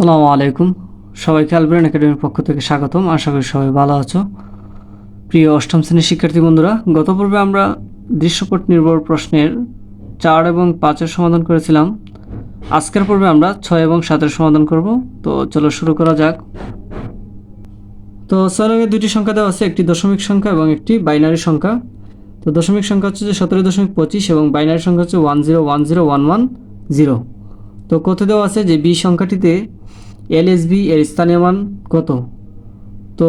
আসসালামু আলাইকুম। সবাইকে আলবেন একাডেমির পক্ষ থেকে স্বাগতম। আশা করি সবাই ভালো আছো। প্রিয় অষ্টম শ্রেণির শিক্ষার্থী বন্ধুরা, গত পর্বে আমরা দৃশ্যপট নির্ভর প্রশ্নের চার এবং পাঁচের সমাধান করেছিলাম। আজকের পর্বে আমরা ছয় এবং সাতের সমাধান করব। তো চলো শুরু করা যাক। তো সলঙ্গে দুটি সংখ্যা দেওয়া আছে, একটি দশমিক সংখ্যা এবং একটি বাইনারি সংখ্যা। তো দশমিক সংখ্যা হচ্ছে যে সতেরো দশমিক পঁচিশ এবং বাইনারি সংখ্যা হচ্ছে one zero one zero one one zero. তো কত দেওয়া আছে যে বি সংখ্যাটিতে এলএসবি এর স্থানীয় মান কত? তো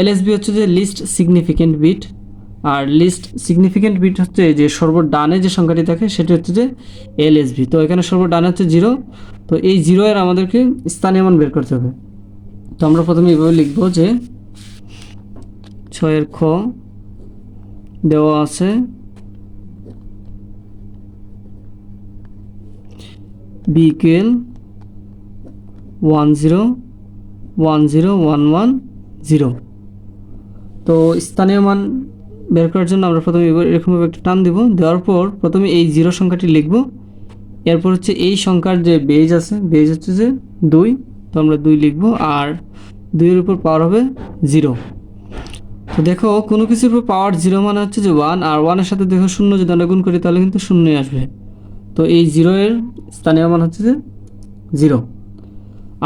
এলএসবি হচ্ছে যে লিস্ট সিগনিফিকেন্ট বিট আর লিস্ট সিগনিফিকেন্ট বিট হচ্ছে যে সর্বডানে যে সংখ্যাটি থাকে সেটি হচ্ছে যে এলএসবি। তো এখানে সর্বডানে হচ্ছে জিরো তো এই জিরো এর আমাদেরকে স্থানীয় মান বের করতে হবে। তো আমরা প্রথমে এইভাবে লিখব যে ছয়ের খ দেওয়া আছে। বিকেল one zero one zero one one zero তো স্থানীয় মান বের করার জন্য আমরা প্রথমে এরকমভাবে একটা টান দেব। দেওয়ার পর প্রথমে এই জিরো সংখ্যাটি লিখব। এরপর হচ্ছে এই সংখ্যার যে বেজ আছে বেজ হচ্ছে যে দুই। তো আমরা দুই লিখব আর দুইয়ের উপর পাওয়ার হবে জিরো তো দেখো, কোনো কিছুর উপর পাওয়ার জিরো মানে হচ্ছে যে ওয়ান আর ওয়ানের সাথে দেখো শূন্য যদি আমরা গুণ করি তাহলে কিন্তু শূন্যই আসবে। তো এই জিরো এর স্থানীয় মান হচ্ছে যে জিরো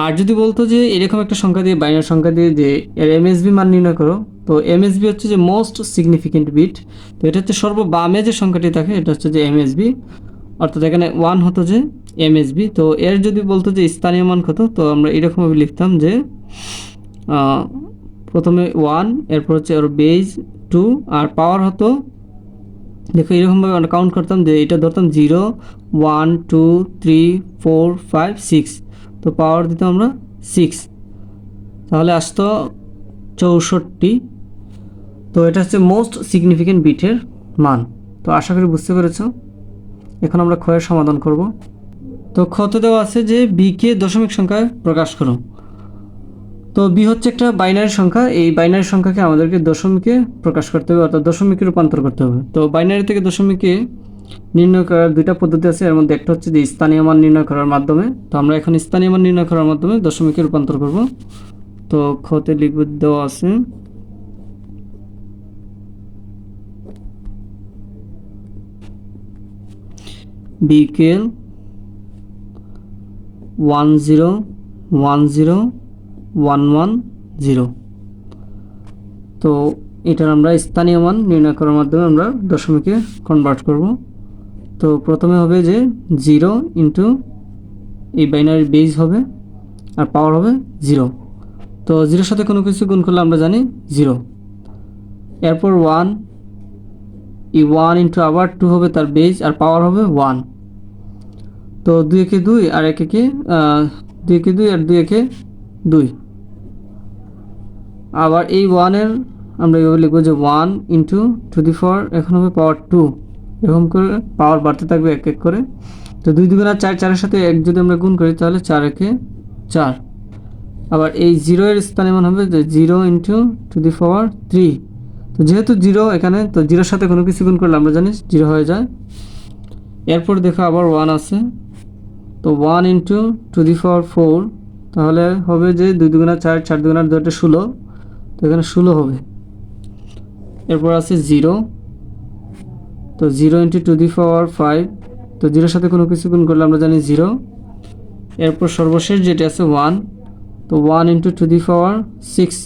আর যদি বলতো যে এরকম একটা সংখ্যা দিয়ে বাইনারি সংখ্যা দিয়ে যে এর এমএসবি মান নির্ণয় করো, তো এমএসবি হচ্ছে যে মোস্ট সিগনিফিকেন্ট বিট তো এটা হচ্ছে সর্ব সর্ববামে যে সংখ্যাটি থাকে, এটা হচ্ছে যে এমএসবি অর্থাৎ এখানে ওয়ান হতো যে এমএসবি তো এর যদি বলতো যে স্থানীয় মান কত, তো আমরা এরকমভাবে লিখতাম যে প্রথমে ওয়ান এরপর হচ্ছে ওর বেজ টু আর পাওয়ার হতো, দেখো এরকমভাবে আমরা কাউন্ট করতাম যে এটা ধরতাম zero one two three four five six তো পাওয়ার দিতাম আমরা সিক্স তাহলে আসতো চৌষট্টি। তো এটা হচ্ছে মোস্ট সিগনিফিকেন্ট বিটের মান। তো আশা করি বুঝতে পেরেছ। এখন আমরা ক্ষয়ের সমাধান করব। তো ক্ষতে দেওয়া আছে যে বিকে দশমিক সংখ্যায় প্রকাশ করো। তো বি হচ্ছে একটা বাইনারি সংখ্যা। এই বাইনারি সংখ্যাকে আমাদেরকে দশমিকে প্রকাশ করতে হবে, অর্থাৎ দশমিকে রূপান্তর করতে হবে। তো বাইনারি থেকে দশমিকে নির্ণয় করার দুইটা পদ্ধতি আছে। এর মধ্যে একটা হচ্ছে যে স্থানীয় মান নির্ণয় করার মাধ্যমে। তো আমরা এখন স্থানীয় মান নির্ণয় করার মাধ্যমে দশমিকে রূপান্তর করব। তো খতে লিখব দেওয়া আছে, বিকেল one zero one zero one one zero. তো এটার আমরা স্থানীয় মান নির্ণয় করার মাধ্যমে আমরা দশমিকে কনভার্ট করব। তো প্রথমে হবে যে জিরো ইন্টু এই বাইনারি বেজ হবে আর পাওয়ার হবে জিরো। তো জিরোর সাথে কোনো কিছু গুণ করলে আমরা জানি জিরো। এরপর ওয়ান, এই ওয়ান ইন্টু আবার টু হবে তার বেজ আর পাওয়ার হবে ওয়ান। তো দুই একে দুই আর এক একে দুই একে দুই আর দুই একে দুই। আবার এই ওয়ানের আমরা এভাবে লিখব যে one into two the four, এখন হবে পাওয়ার টু। এরকম করে পাওয়ার বাড়তে থাকবে এক এক করে। তো দুই দুগুণা চার, চারের সাথে এক যদি আমরা গুণ করি, তাহলে চার একে চার। আবার এই জিরো এর স্থানে মান হবে যে zero into two the power three তো যেহেতু জিরো এখানে, তো জিরোর সাথে কোনো কিছু গুণ করলে আমরা জানি জিরো হয়ে যায়। এরপর দেখো আবার ওয়ান আছে। তো one into two the power four তাহলে হবে যে দুই দুগুণা চার চার দুগুণা দুটা ষোলো। তো এখানে ষোলো হবে। এরপর আছে জিরো তো zero into two the power five তো জিরোর সাথে কোনো কিছু গুণ করলে আমরা জানি জিরো এরপর সর্বশেষ যেটা আছে ওয়ান তো one into two the power six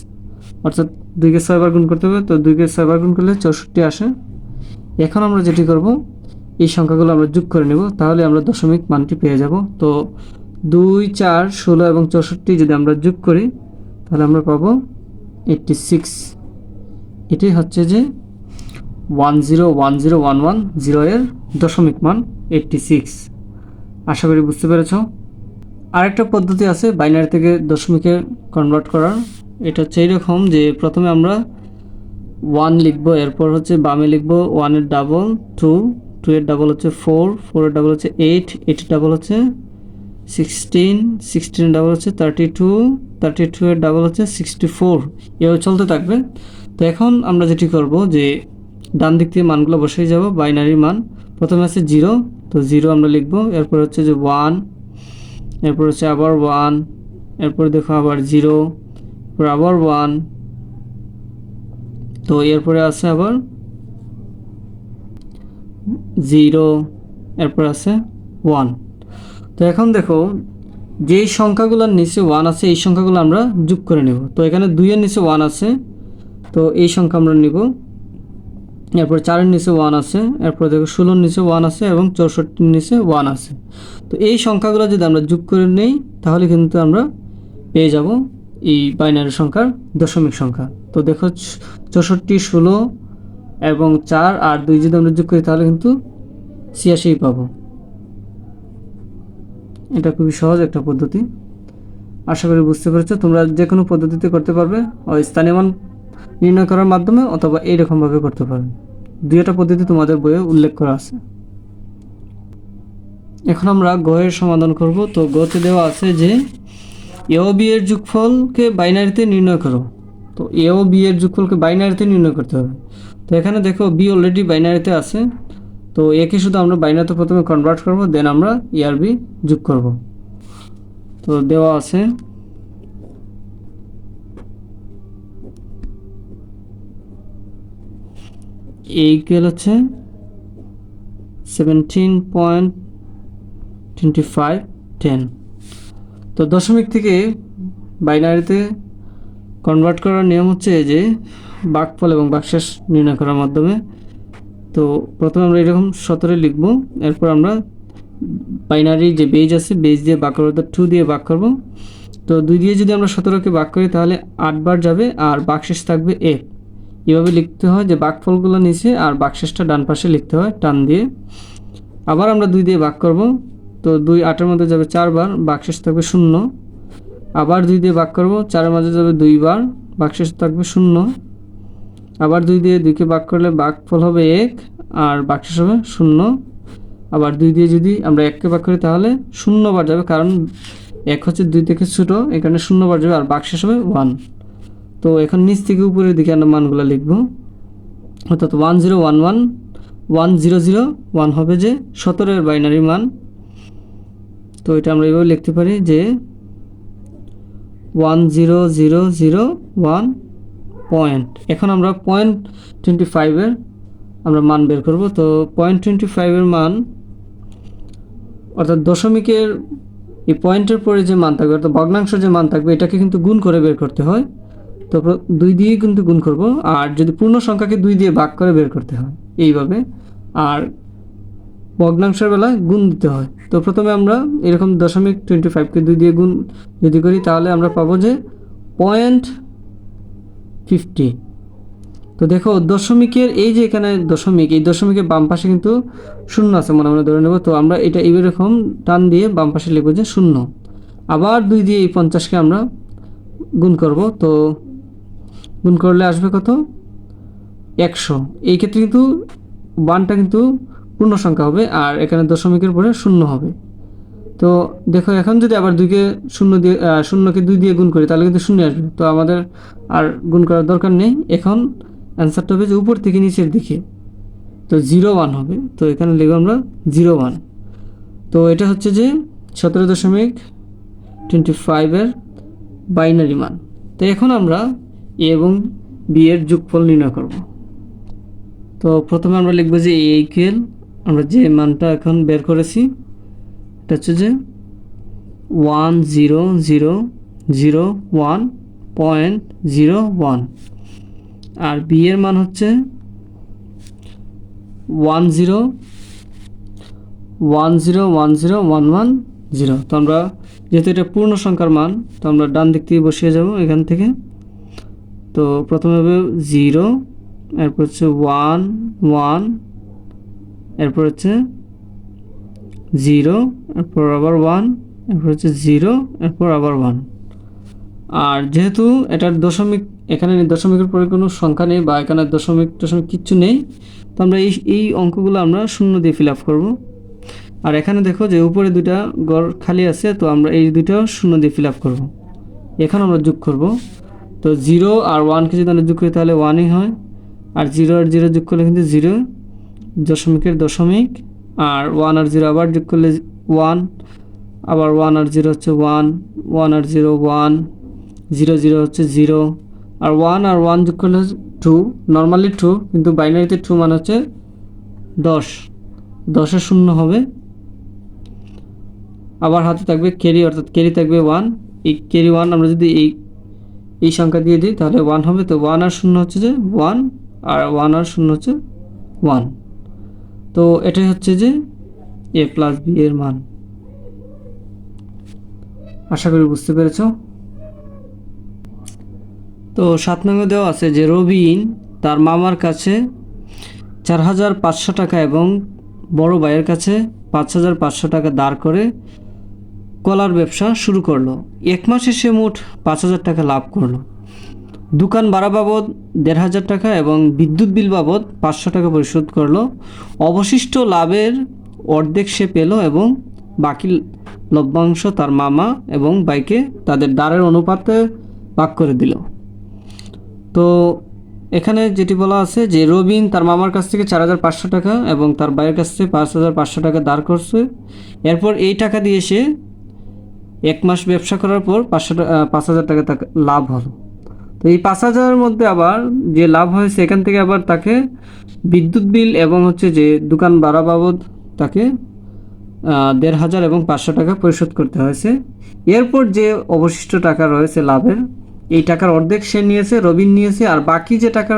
অর্থাৎ দুইকে ছয়বার গুণ করতে হবে, তো দুইকে ছয়বার গুণ করলে চৌষট্টি আসে। এখন আমরা যেটি করব, এই সংখ্যাগুলো আমরা যোগ করে নেব, তাহলে আমরা দশমিক মানটি পেয়ে যাব। তো দুই, চার, ষোলো এবং চৌষট্টি যদি আমরা যোগ করি, তাহলে আমরা পাবো এইটটি সিক্স এটি হচ্ছে যে one zero one zero one one zero এর দশমিক মান এইটটি সিক্স আশা করি বুঝতে পেরেছ। আরেকটা পদ্ধতি আছে বাইনারি থেকে দশমিকে কনভার্ট করার। এটা হচ্ছে এইরকম যে প্রথমে আমরা ওয়ান লিখব, এরপর হচ্ছে বামে লিখব ওয়ানের ডাবল টু টু এর ডাবল হচ্ছে ফোর ফোরের ডাবল হচ্ছে এইট এইট ডাবল হচ্ছে সিক্সটিন সিক্সটিন ডাবল হচ্ছে থার্টি টু থার্টি টু এর ডাবল হচ্ছে সিক্সটি ফোর এভাবে চলতে থাকবে। তো এখন আমরা যেটি করব যে ডান দিক থেকে মানগুলো বসেই যাব, বাইনারি মান। প্রথমে আছে জিরো, তো জিরো আমরা লিখব। এরপর হচ্ছে যে ওয়ান, এরপর হচ্ছে আবার ওয়ান, এরপর দেখো আবার জিরো, এরপর আবার ওয়ান। তো এরপরে আছে আবার জিরো, এরপর আছে ওয়ান। তো এখন দেখো, যেই সংখ্যাগুলোর নিচে ওয়ান আছে, এই সংখ্যাগুলো আমরা যোগ করে নেব। তো এখানে দুইয়ের নিচে ওয়ান আছে, তো এই সংখ্যা আমরা নিব। এরপর চারের নিচে ওয়ান আছে, এরপর দেখো ষোলোর নিচে ওয়ান আছে এবং চৌষট্টির নিচে ওয়ান আছে। তো এই সংখ্যাগুলো যদি আমরা যোগ করে নেই, তাহলে কিন্তু আমরা পেয়ে যাব এই বাইনারি সংখ্যার দশমিক সংখ্যা। তো দেখো চৌষট্টি, ষোলো এবং চার আর দুই যদি আমরা যোগ করি, তাহলে কিন্তু ছিয়াশি পাবো। এটা খুবই সহজ একটা পদ্ধতি। আশা করি বুঝতে পেরেছ, তোমরা যে কোনো পদ্ধতিতে করতে পারবে। ওই স্থানীয় মান নির্ণয় করার মাধ্যমে অথবা এইরকমভাবে করতে পারবে। দুইটা পদ্ধতি তোমাদের বইয়ে উল্লেখ করা আছে। এখন আমরা গয়ের সমাধান করব। তো গতে দেওয়া আছে যে এ ও বি এর যোগফলকে বাইনারিতে নির্ণয় করো। তো এ ও বি এর যোগফলকে বাইনারিতে নির্ণয় করতে হবে। তো এখানে দেখো বি অলরেডি বাইনারিতে আছে। তো একে শুধু আমরা বাইনারিতে প্রথমে কনভার্ট করব দেন আমরা ইয়ার বি যোগ করব। তো দেওয়া আছে ইকুয়াল হচ্ছে seventeen point twenty five ten তো দশমিক থেকে বাইনারিতে কনভার্ট করার নিয়ম হচ্ছে যে বাকফল এবং বাকশেষ নির্ণয় করার মাধ্যমে। তো প্রথমে আমরা এরকম সতেরো লিখব, এরপর আমরা বাইনারি যে বেজ আছে বেজ দিয়ে বাক করব তো টু দিয়ে বাক করব। তো দুই দিয়ে যদি আমরা সতেরোকে বাক করি তাহলে আটবার যাবে আর বাকশেষ থাকবে এক এভাবে লিখতে হয় যে বাকফলগুলো নিচে আর বাকশেষটা ডান পাশে লিখতে হয়, টান দিয়ে। আবার আমরা দুই দিয়ে বাক করব। তো দুই আটের মধ্যে যাবে চারবার বাকশেষ থাকবে শূন্য। আবার দুই দিয়ে বাক করব, চারের মাঝে যাবে দুইবার বাকশেষ থাকবে শূন্য। আবার দুই দিয়ে দুইকে বাক করলে বাকফল হবে এক আর বাকশেষ হবে শূন্য। আবার দুই দিয়ে যদি আমরা এককে বাক করি তাহলে শূন্যবার যাবে, কারণ এক হচ্ছে দুই থেকে ছোটো, এখানে শূন্যবার যাবে আর বাকশেষ হবে ওয়ান তো এখন নিচ থেকে উপরের দিকে আমরা মানগুলো লিখব। অর্থাৎ one zero one one one zero zero one হবে যে সতেরোর বাইনারি মান। তো এটা আমরা এইভাবে লিখতে পারি যে one zero zero zero one point এখন আমরা পয়েন্ট টোয়েন্টি ফাইভের আমরা মান বের করব। তো পয়েন্ট টোয়েন্টি ফাইভের মান, অর্থাৎ দশমিকের এই পয়েন্টের পরে যে মান থাকবে, অর্থাৎ ভগ্নাংশ যে মান থাকবে, এটাকে কিন্তু গুণ করে বের করতে হয়। তো প্র- দুই দিয়ে কিন্তু গুণ করব, আর যদি পূর্ণ সংখ্যাকে দুই দিয়ে ভাগ করে বের করতে হয়, এইভাবে। আর ভগ্নাংশের বেলায় গুণ দিতে হয়। তো প্রথমে আমরা এরকম দশমিক টোয়েন্টি ফাইভকে দুই দিয়ে গুণ যদি করি, তাহলে আমরা পাবো যে পয়েন্ট ফিফটি তো দেখো, দশমিকের এই যে এখানে দশমিক, এই দশমিকের বাম পাশে কিন্তু শূন্য আছে মনে মনে ধরে নেব। তো আমরা এটা এইরকম টান দিয়ে বাম পাশে লিখব যে শূন্য। আবার দুই দিয়ে এই পঞ্চাশকে আমরা গুণ করব। তো গুণ করলে আসবে কত? একশো। এই ক্ষেত্রে কিন্তু ওয়ানটা কিন্তু পূর্ণ সংখ্যা হবে আর এখানে দশমিকের পরে শূন্য হবে। তো দেখো, এখন যদি আবার দুইকে শূন্য দিয়ে শূন্যকে দুই দিয়ে গুণ করি, তাহলে কিন্তু শূন্য আসবে। তো আমাদের আর গুণ করার দরকার নেই। এখন অ্যান্সারটা হবে যে উপর থেকে নিচের দিকে। তো জিরো ওয়ান হবে। তো এখানে লিখব আমরা জিরো ওয়ান তো এটা হচ্ছে যে সতেরো দশমিক টোয়েন্টি ফাইভের বাইনারি মান। তো এখন আমরা এ এবং বি এর যোগফল নির্ণয় করব। তো প্রথমে আমরা লিখব যে এ ইকুয়াল আমরা যে মানটা এখন বের করেছি, এটা হচ্ছে যে one zero zero zero one point zero one আর বি এর মান হচ্ছে one zero one zero one zero one one zero তো আমরা, যেহেতু এটা পূর্ণ সংখ্যার মান, তো আমরা ডান দিক থেকে বসিয়ে যাব, এখান থেকে। তো প্রথমে হবে জিরো এরপর হচ্ছে ওয়ান ওয়ান এরপর হচ্ছে জিরো এরপর আবার ওয়ান এরপর হচ্ছে জিরো এরপর আবার ওয়ান আর যেহেতু এটার দশমিক, এখানে দশমিকের পরে কোনো সংখ্যা নেই বা এখানে দশমিক দশমিক কিচ্ছু নেই, তো আমরা এই এই অঙ্কগুলো আমরা শূন্য দিয়ে ফিল আপ করব। আর এখানে দেখো যে উপরে দুইটা গড় খালি আছে, তো আমরা এই দুইটা শূন্য দিয়ে ফিল আপ করব। এখানে আমরা যোগ করব। তো জিরো আর ওয়ানকে যদি আমরা যোগ করি তাহলে ওয়ানই হয়। আর জিরো আর জিরো যোগ করলে কিন্তু জিরো দশমিকের দশমিক। আর ওয়ান আর জিরো আবার যোগ করলে ওয়ান আবার ওয়ান আর জিরো হচ্ছে ওয়ান ওয়ান আর জিরো ওয়ান জিরো জিরো হচ্ছে জিরো আর ওয়ান আর ওয়ান যোগ করলে টু নর্মালি টু কিন্তু বাইনারিতে টু মানে হচ্ছে দশ। দশে শূন্য হবে। আবার হাতে থাকবে ক্যারি অর্থাৎ ক্যারি থাকবে ওয়ান এই ক্যারি ওয়ান আমরা যদি এই এই সংখ্যা দিয়ে দিই, তাহলে ওয়ান হবে, তো ওয়ান আর শূন্য হচ্ছে যে ওয়ান আর ওয়ান আর শূন্য হচ্ছে ওয়ান তো এটাই হচ্ছে যে এ প্লাস বি এর মান। আশা করি বুঝতে পেরেছ? তো সাত নম্বর দেওয়া আছে যে রবিন তার মামার কাছে চার হাজার পাঁচশো টাকা এবং বড় ভাইয়ের কাছে পাঁচ হাজার পাঁচশো টাকা দাঁড় করে কলার ব্যবসা শুরু করল। এক মাসে সে মোট পাঁচ হাজার টাকা লাভ করল। দোকান ভাড়া বাবদ দেড় হাজার টাকা এবং বিদ্যুৎ বিল বাবদ পাঁচশো টাকা পরিশোধ করল। অবশিষ্ট লাভের অর্ধেক সে পেল এবং বাকি লভ্যাংশ তার মামা এবং বাইকে তাদের দ্বারের অনুপাতে ভাগ করে দিল। তো এখানে যেটি বলা আছে যে, রবিন তার মামার কাছ থেকে চার হাজার পাঁচশো টাকা এবং তার বাইয়ের কাছ থেকে পাঁচ হাজার পাঁচশো টাকা দাঁড় করছে। এরপর এই টাকা দিয়ে সে এক মাস ব্যবসা করার পর পাঁচশো পাঁচ হাজার টাকা তাকে লাভ হলো। তো এই পাঁচ হাজারের মধ্যে আবার যে লাভ হয়েছে এখান থেকে আবার তাকে বিদ্যুৎ বিল এবং হচ্ছে যে দোকান ভাড়া বাবদ তাকে দেড় হাজার এবং পাঁচশো টাকা পরিশোধ করতে হয়েছে। এরপর যে অবশিষ্ট টাকা রয়েছে লাভের, এই টাকার অর্ধেক সে নিয়েছে, রবিন নিয়েছে, আর বাকি যে টাকা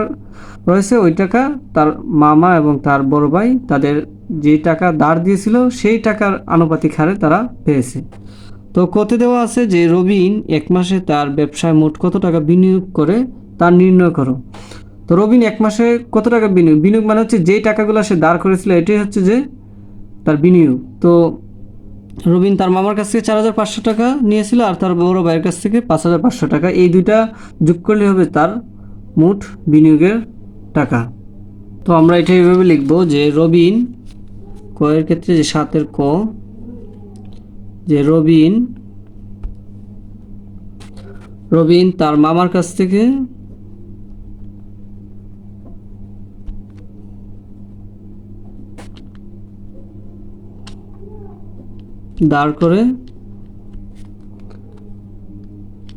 রয়েছে ওই টাকা তার মামা এবং তার বড় ভাই তাদের যে টাকা দাঁড় দিয়েছিল সেই টাকার আনুপাতিক হারে তারা পেয়েছে। তো কত দেওয়া আছে যে রবিন এক মাসে তার ব্যবসায় মোট কত টাকা বিনিয়োগ করে তার নির্ণয় করো। তো রবিন এক মাসে কত টাকা বিনিয়োগ? বিনিয়োগ মানে হচ্ছে যেই টাকাগুলো সে দাঁড় করেছিল, এটাই হচ্ছে যে তার বিনিয়োগ। তো রবিন তার মামার কাছ থেকে চার হাজার পাঁচশো টাকা নিয়েছিল আর তার বড় ভাইয়ের কাছ থেকে পাঁচ হাজার পাঁচশো টাকা। এই দুইটা যোগ করলে হবে তার মোট বিনিয়োগের টাকা। তো আমরা এটা এইভাবে লিখব যে রবিন কয়ের ক্ষেত্রে যে সাতের ক যে রবিন রবিন তার মামার কাছ থেকে দাঁড় করে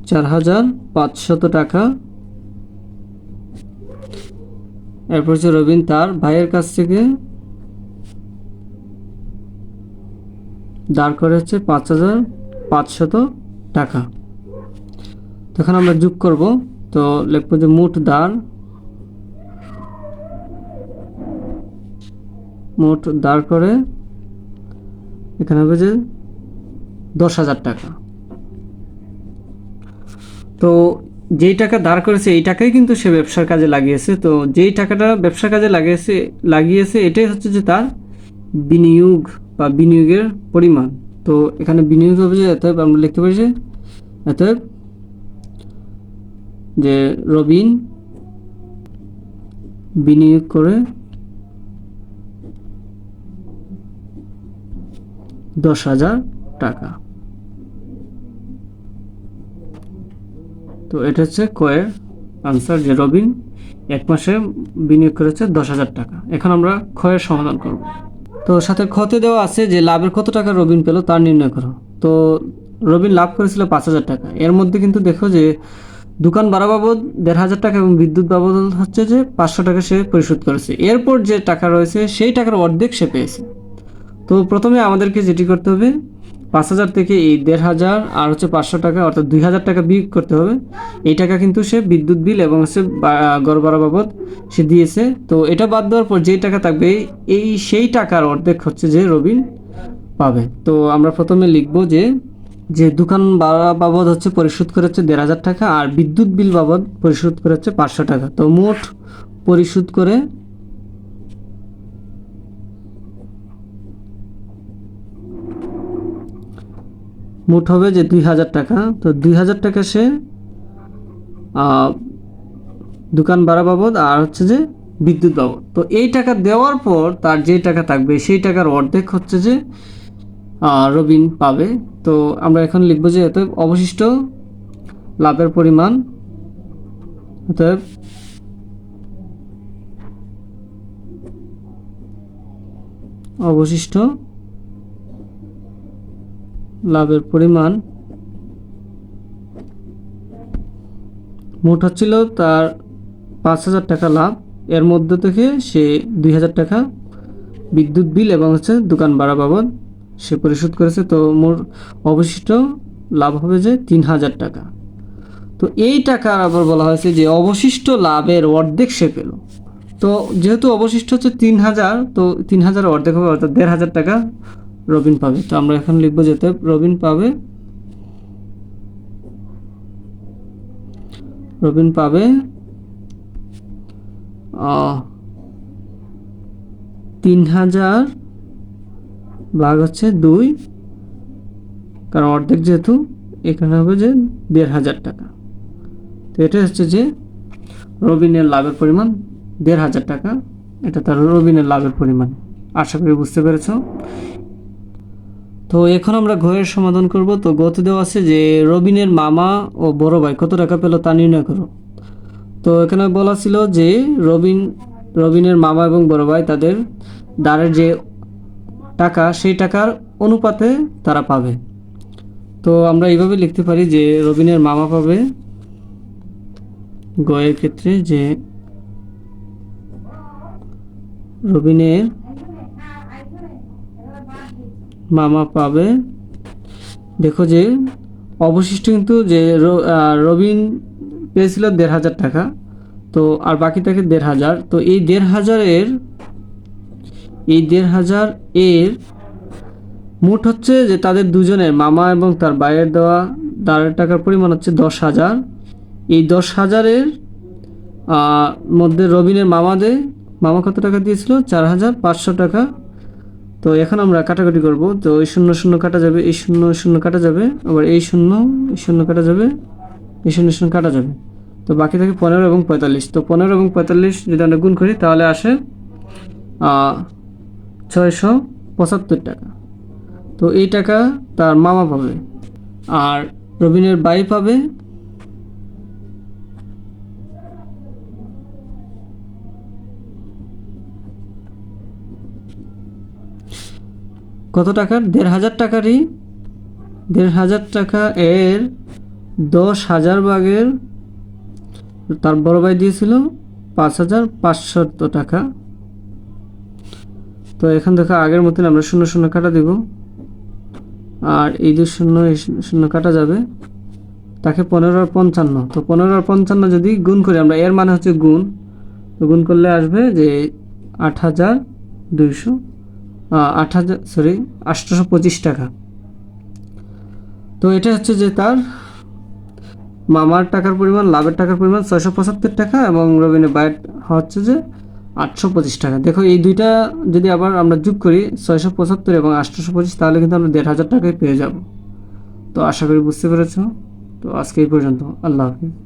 চার হাজার পাঁচশত টাকা। এরপর হচ্ছে রবিন তার ভাইয়ের কাছ থেকে দাঁড় করে হচ্ছে পাঁচ হাজার পাঁচশত টাকা। তখন আমরা যোগ করব, তো লিখব যে মোট দাঁড় মোট দাঁড় করে এখানে হবে যে দশ হাজার টাকা। তো যেই টাকা দাঁড় করেছে এই টাকাই কিন্তু সে ব্যবসার কাজে লাগিয়েছে। তো যেই টাকাটা ব্যবসার কাজে লাগিয়েছে লাগিয়েছে এটাই হচ্ছে যে তার বিনিয়োগ। বা বিনিয়োগের পরিমাণ। তো এখানে বিনিয়োগ হবে যে অতএব আমরা লিখতে পারি যে অতএব যে রবিন বিনিয়োগ করে দশ হাজার টাকা। তো এটা হচ্ছে কয়ের আনসার যে রবিন এক মাসে বিনিয়োগ করেছে দশ হাজার টাকা। এখন আমরা ক্ষয়ের সমাধান করব। তো সাথে ক্ষতে দেওয়া আছে যে লাভের কত টাকা রবিন পেল তার নির্ণয় করো। তো রবিন লাভ করেছিল পাঁচ হাজার টাকা। এর মধ্যে কিন্তু দেখো যে দোকান ভাড়া বাবদ দেড় হাজার টাকা এবং বিদ্যুৎ বাবদ হচ্ছে যে পাঁচশো টাকা সে পরিশোধ করেছে। এরপর যে টাকা রয়েছে সেই টাকার অর্ধেক সে পেয়েছে। তো প্রথমে আমাদেরকে যেটি করতে হবে পাঁচ হাজার থেকে এই দেড় হাজার আর হচ্ছে পাঁচশো টাকা, অর্থাৎ দুই হাজার টাকা বিয়োগ করতে হবে। এই টাকা কিন্তু সে বিদ্যুৎ বিল এবং হচ্ছে গড় ভাড়া বাবদ সে দিয়েছে। তো এটা বাদ দেওয়ার পর যেই টাকা থাকবে, এই- এই সেই টাকার অর্ধেক হচ্ছে যে রবিন পাবে। তো আমরা প্রথমে লিখব যে যে দোকান ভাড়া বাবদ হচ্ছে পরিশোধ করে হচ্ছে দেড় হাজার টাকা আর বিদ্যুৎ বিল বাবদ পরিশোধ করে হচ্ছে পাঁচশো টাকা। তো মোট পরিশোধ করে মোট হবে যে দুই হাজার টাকা। তো দুই হাজার টাকা সে দোকান ভাড়া বাবদ আর হচ্ছে যে বিদ্যুৎ বাবদ। তো এই টাকা দেওয়ার পর তার যে টাকা থাকবে, সেই টাকার অর্ধেক হচ্ছে যে রবিন পাবে। তো আমরা এখন লিখব যে অতএব অবশিষ্ট লাভের পরিমাণ, অতএব অবশিষ্ট লাভের পরিমাণ মোট হচ্ছিল তার পাঁচ হাজার টাকা লাভ। এর মধ্যে থেকে সে দুই হাজার টাকা বিদ্যুৎ বিল এবং হচ্ছে দোকান ভাড়া বাবদ সে পরিশোধ করেছে। তো মোট অবশিষ্ট লাভ হবে যে তিন হাজার টাকা। তো এই টাকা আবার বলা হয়েছে যে অবশিষ্ট লাভের অর্ধেক সে পেল। তো যেহেতু অবশিষ্ট হচ্ছে তিন হাজার, তো তিন হাজার অর্ধেক হবে, অর্থাৎ দেড় হাজার টাকা। রবিন পাবে। তো আমরা এখন লিখব যেতে রবিন পাবে। রবিন পাবে তিন হাজার ভাগ হচ্ছে দুই, কারণ অর্ধেক যেহেতু, এখানে হবে যে দেড় হাজার টাকা। তো এটা হচ্ছে যে রবিনের লাভের পরিমাণ দেড় হাজার টাকা। এটা তার রবিনের লাভের পরিমাণ। আশা করি বুঝতে পেরেছ। তো এখন আমরা ঘরের সমাধান করব। তো গত দেওয়া আছে যে রবিনের মামা ও বড় ভাই, কত টাকা পেল তা নির্ণয় করো। তো এখানে বলা ছিল যে রবিন, রবিনের মামা এবং বড় ভাই তাদের দ্বারের যে টাকা, সেই টাকার অনুপাতে তারা পাবে। তো আমরা এইভাবে লিখতে পারি যে রবিনের মামা পাবে গয়ের ক্ষেত্রে যে রবিনের মামা পাবে। দেখো যে, অবশিষ্ট কিন্তু যে রবিন পেয়েছিল দেড় হাজার টাকা, তো আর বাকি থাকে দেড় হাজার। তো এই দেড় হাজারের, এই দেড় হাজার এর মোট হচ্ছে যে তাদের দুজনের, মামা এবং তার বাইরের দেওয়া দাঁড়ের টাকার পরিমাণ হচ্ছে দশ হাজার। এই দশ হাজারের মধ্যে রবিনের মামাদে মামা কত টাকা দিয়েছিল? চার হাজার পাঁচশো টাকা। তো এখন আমরা কাটাকাটি করব। তো এই শূন্য শূন্য কাটা যাবে, এই শূন্য শূন্য কাটা যাবে, আবার এই শূন্য শূন্য কাটা যাবে, এই শূন্য শূন্য কাটা যাবে। তো বাকি থাকে পনেরো এবং পঁয়তাল্লিশ। তো পনেরো এবং পঁয়তাল্লিশ যদি আমরা গুণ করি, তাহলে আসে ছয়শো পঁচাত্তর টাকা। তো এই টাকা তার মামা পাবে, আর রবিনের বাই পাবে কত টাকার? দেড় হাজার টাকারই। দেড় হাজার টাকা এর দশ হাজার ভাগের তার বড় ভাই দিয়েছিল পাঁচ হাজার পাঁচশত টাকা। তো এখান থেকে আগের মতন আমরা শূন্য শূন্য কাটা দেব। আর এই যে শূন্য- শূন্য কাটা যাবে, তাকে পনেরো আর পঞ্চান্ন। তো পনেরো আর পঞ্চান্ন যদি গুণ করি, আমরা এর মানে হচ্ছে গুণ। তো গুণ করলে আসবে যে আট হাজার দুইশো আট হাজার সরি আটশোশো পঁচিশ টাকা। তো এটা হচ্ছে যে তার মামার টাকার পরিমাণ, লাভের টাকার পরিমাণ ছয়শো পঁচাত্তর টাকা এবং রবিনের বাইর হচ্ছে যে আটশো পঁচিশ টাকা। দেখো, এই দুইটা যদি আবার আমরা যোগ করি, ছয়শো পঁচাত্তর এবং আটশোশো পঁচিশ, তাহলে কিন্তু আমরা দেড় হাজার টাকায় পেয়ে যাব। তো আশা করি বুঝতে পেরেছ। তো আজকে এই পর্যন্ত। আল্লাহ হাফিজ।